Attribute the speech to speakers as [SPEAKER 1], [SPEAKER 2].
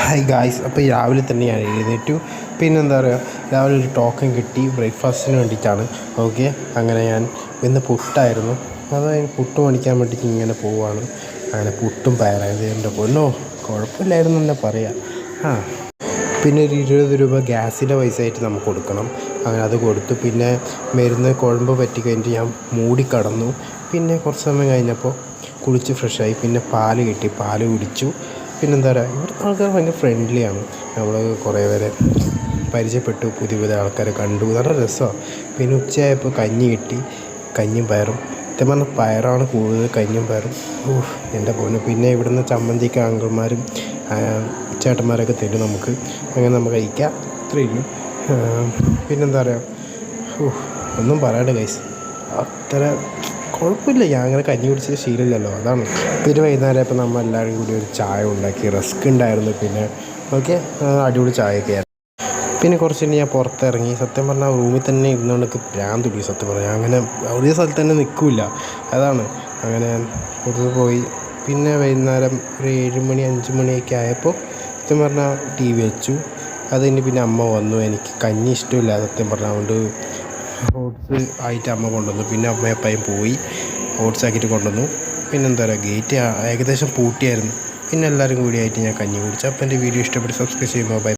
[SPEAKER 1] Hi guys അപ്പോൾ രാവിലെ തന്നെ ഞാൻ എഴുന്നേറ്റു. പിന്നെ എന്താ പറയുക രാവിലെ ഒരു ടോക്കൺ കിട്ടി. ബ്രേക്ക്ഫാസ്റ്റിന് വേണ്ടിയിട്ടാണ്. ഓക്കെ അങ്ങനെ ഞാൻ ഇന്ന് പുട്ടായിരുന്നു. അതായത് പുട്ട് മേടിക്കാൻ വേണ്ടിയിട്ട് ഇങ്ങനെ പോവുകയാണ് അങ്ങനെ പുട്ടും പയറായത് എന്റെ പൊന്നോ കുഴപ്പമില്ലായിരുന്നു തന്നെ പറയാം. ആ പിന്നെ ഒരു ഇരുപത് രൂപ ഗ്യാസിന്റെ പൈസ ആയിട്ട് നമുക്ക് കൊടുക്കണം. അങ്ങനെ അത് കൊടുത്തു. പിന്നെ മരുന്ന് കുഴമ്പ് പറ്റി കഴിഞ്ഞിട്ട് ഞാൻ മൂടിക്കടന്നു പിന്നെ കുറച്ച് സമയം കഴിഞ്ഞപ്പോൾ കുളിച്ച് ഫ്രഷായി പിന്നെ പാൽ കിട്ടി. പാൽ കുടിച്ചു. പിന്നെന്താ പറയുക ഇവിടുത്തെ ആൾക്കാർ ഭയങ്കര ഫ്രണ്ട്ലിയാണ് നമ്മൾ കുറേ പേരെ പരിചയപ്പെട്ടു പുതിയ പുതിയ ആൾക്കാരെ കണ്ടു. നല്ല രസമാണ് പിന്നെ ഉച്ചയായപ്പോൾ കഞ്ഞി കിട്ടി. കഞ്ഞിയും പയറും. സത്യം പറഞ്ഞാൽ പയറാണ് കൂടുതൽ കഞ്ഞിയും പയറും. ഓഹ് എന്റെ പൊന്നു. പിന്നെ ഇവിടുന്ന് ചമ്മന്തിക്ക് അങ്കിൾമാരും ചേട്ടന്മാരൊക്കെ തരും നമുക്ക്. അങ്ങനെ നമുക്ക് കഴിക്കാം. അത്രയേ പിന്നെന്താ പറയുക ഓഹ് ഒന്നും പറയണ്ട ഗൈസ് അത്ര കുഴപ്പമില്ല. ഞാൻ അങ്ങനെ കഞ്ഞി കുടിച്ച ശീലമില്ലല്ലോ. അതാണ്. പിന്നെ വൈകുന്നേരം ഇപ്പോൾ നമ്മൾ എല്ലാവരും കൂടി ഒരു ചായ ഉണ്ടാക്കി. റസ്ക് ഉണ്ടായിരുന്നു. പിന്നെ ഓക്കെ അടിപൊളി ചായയൊക്കെ ആയിരുന്നു. പിന്നെ കുറച്ച് കഴിഞ്ഞ് ഞാൻ പുറത്തിറങ്ങി. സത്യം പറഞ്ഞാൽ റൂമിൽ തന്നെ ഇരുന്നുകൊണ്ട് എനിക്ക് ഭ്രാന്ത് പിടി സത്യം പറഞ്ഞാൽ അങ്ങനെ ഒരേ സ്ഥലത്ത് തന്നെ നിൽക്കില്ല അതാണ്. അങ്ങനെ പുറത്ത് പോയി. പിന്നെ വൈകുന്നേരം ഒരു ഏഴ് മണി അഞ്ച് മണിയൊക്കെ ആയപ്പോൾ സത്യം പറഞ്ഞാൽ ടി വി വെച്ചു. അത് കഴിഞ്ഞ് പിന്നെ അമ്മ വന്നു. എനിക്ക് കഞ്ഞി ഇഷ്ടമില്ല. സത്യം പറഞ്ഞാൽ അതുകൊണ്ട് ഓട്സ് ആയിട്ട് അമ്മ കൊണ്ടുവന്നു. പിന്നെ അമ്മയും അപ്പയും പോയി. ഓട്സ് ആക്കിയിട്ട് കൊണ്ടുവന്നു. പിന്നെ എന്താ പറയുക ഗേറ്റ് ഏകദേശം പൂട്ടിയായിരുന്നു. പിന്നെ എല്ലാവരും കൂടി ആയിട്ട് ഞാൻ കഞ്ഞി കുടിച്ചു. അപ്പോൾ എന്റെ വീഡിയോ ഇഷ്ടപ്പെട്ട് സബ്സ്ക്രൈബ് ചെയ്യുമ്പോൾ ബൈ